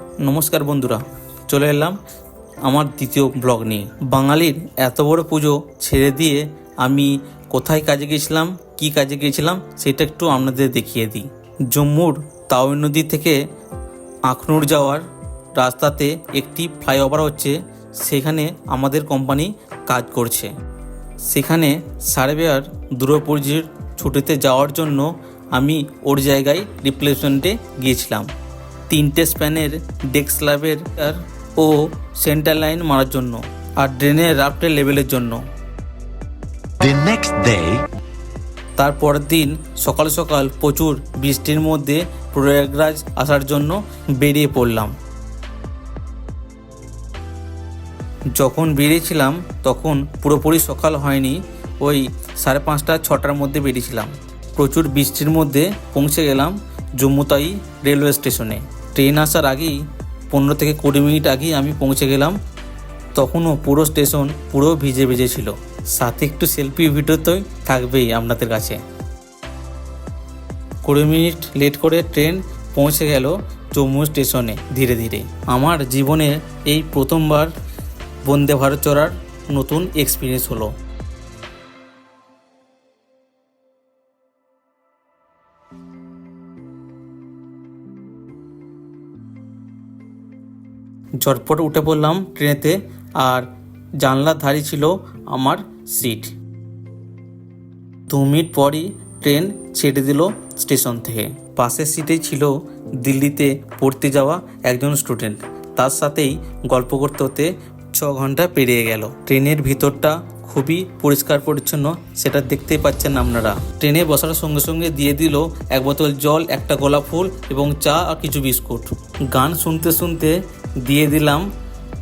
নমস্কার বন্ধুরা, চলে এলাম আমার দ্বিতীয় ব্লগ নিয়ে। বাঙালির এত বড় পুজো ছেড়ে দিয়ে আমি কোথায় কাজে গেছিলাম, কি কাজে গিয়েছিলাম সেটা একটু আপনাদের দেখিয়ে দিই। জম্মুর তাওই নদী থেকে আখনুর যাওয়ার রাস্তাতে একটি ফ্লাইওভার হচ্ছে, সেখানে আমাদের কোম্পানি কাজ করছে। সেখানে সার্ভেয়ার দূরপরিচির ছুটিতে যাওয়ার জন্য আমি ওর জায়গায় রিপ্লেসমেন্টে গিয়েছিলাম। তিনটে স্প্যানের ডেস্ক স্ল্যাবের ও সেন্টার লাইন মারার জন্য আর ড্রেনের রাফটের লেভেলের জন্য। The next day, তার পরের দিন সকাল সকাল প্রচুর বৃষ্টির মধ্যে প্রয়াগরাজ আসার জন্য বেরিয়ে পড়লাম। যখন বেরিয়েছিলাম তখন পুরোপুরি সকাল হয়নি ওই সাড়ে পাঁচটা ছটার মধ্যে বেরিয়েছিলাম। প্রচুর বৃষ্টির মধ্যে পৌঁছে গেলাম জম্মুতাই রেলওয়ে স্টেশনে। ট্রেন আসার আগেই, পনেরো থেকে কুড়ি মিনিট আগেই আমি পৌঁছে গেলাম। তখনও পুরো স্টেশন পুরো ভিজে ভিজে ছিল। সাথে একটু সেলফি ভিডিও তো থাকবেই আপনাদের কাছে। কুড়ি মিনিট লেট করে ট্রেন পৌঁছে গেল জম্মু স্টেশনে ধীরে ধীরে। আমার জীবনে এই প্রথমবার বন্দে ভারত চড়ার নতুন এক্সপিরিয়েন্স হলো। ঝটপট উঠে পড়লাম ট্রেনেতে আর জানলার ধারি ছিল আমার সিট। দু মিনিট পরই ট্রেন ছেড়ে দিল স্টেশন থেকে। পাশের সিটেই ছিল দিল্লিতে পড়তে যাওয়া একজন স্টুডেন্ট। তার সাথেই গল্প করতে হতে ছ ঘণ্টা পেরিয়ে গেল। ট্রেনের ভিতরটা খুবই পরিষ্কার পরিচ্ছন্ন, সেটা দেখতেই পাচ্ছেন আপনারা। ট্রেনে বসার সঙ্গে সঙ্গে দিয়ে দিল এক বোতল জল, একটা গোলাপ ফুল এবং চা আর কিছু বিস্কুট। গান শুনতে শুনতে দিয়ে দিলাম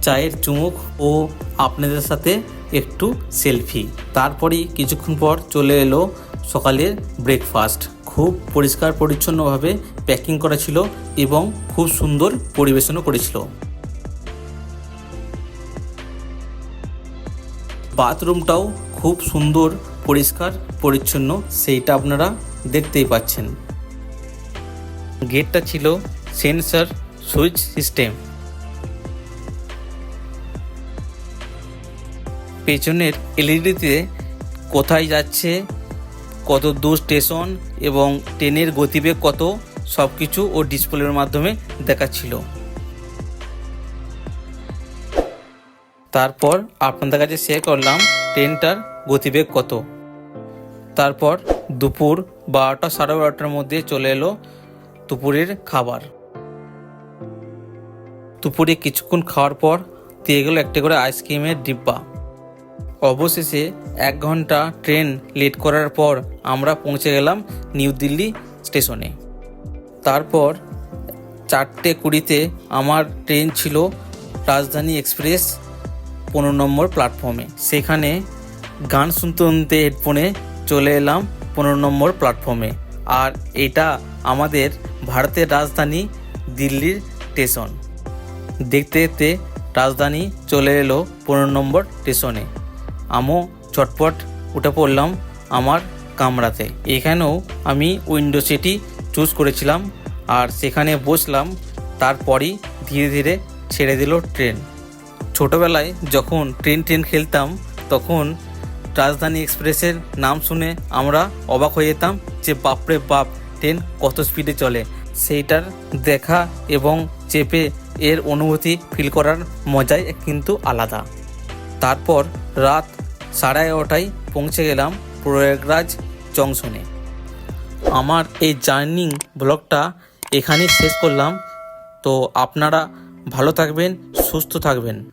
চায়ের চুমুক ও আপনাদের সাথে একটু সেলফি। তারপরেই কিছুক্ষণ পর চলে এলো সকালের ব্রেকফাস্ট খুব পরিষ্কার পরিচ্ছন্নভাবে প্যাকিং করা ছিল এবং খুব সুন্দর পরিবেশনও করেছিল। বাথরুমটাও খুব সুন্দর, পরিষ্কার, পরিচ্ছন্ন, সেইটা আপনারা দেখতেই পাচ্ছেন। গেটটা ছিল সেন্সার সুইচ সিস্টেম পেছনের এলইডিতে কোথায় যাচ্ছে, কত দূর স্টেশন এবং ট্রেনের গতিবেগ কত সব কিছু ও ডিসপ্লের মাধ্যমে দেখাচ্ছিল। তারপর আপনাদের কাছে শেয়ার করলাম ট্রেনটার গতিবেগ কত। তারপর দুপুর বারোটা সাড়ে বারোটার মধ্যে চলে এলো দুপুরের খাবার। দুপুরে কিছুক্ষণ খাওয়ার পর দিয়ে গেলো একটা করে আইসক্রিমের ডিব্বা। অবশেষে এক ঘণ্টা ট্রেন লেট করার পর আমরা পৌঁছে গেলাম নিউ দিল্লি স্টেশনে। তারপর চারটে কুড়িতে আমার ট্রেন ছিল রাজধানী এক্সপ্রেস পনেরো নম্বর প্ল্যাটফর্মে। সেখানে গান শুনতে শুনতে হেডফোনে চলে এলাম পনেরো নম্বর প্ল্যাটফর্মে। আর এটা আমাদের ভারতের রাজধানী দিল্লির স্টেশন। দেখতে দেখতে রাজধানী চলে এলো পনেরো নম্বর স্টেশনে। আমিও চটপট উঠে পড়লাম আমার কামরাতে। এখানেও আমি উইন্ডো সিটি চুজ করেছিলাম আর সেখানে বসলাম, তারপরই ধীরে ধীরে ছেড়ে দিল ট্রেন ছোটোবেলায় যখন ট্রেন ট্রেন খেলতাম, তখন রাজধানী এক্সপ্রেসের নাম শুনে আমরা অবাক হয়ে যেতাম যে বাপরে বাপ ট্রেন কত স্পিডে চলে। সেইটার দেখা এবং চেপে এর অনুভূতি ফিল করার মজাই কিন্তু আলাদা। তারপর রাত সাড়ে এগারোটায় পৌঁছে গেলাম প্রয়াগরাজ জংশনে। আমার এই জার্নিং ব্লগটা এখানেই শেষ করলাম। তো আপনারা ভালো থাকবেন, সুস্থ থাকবেন।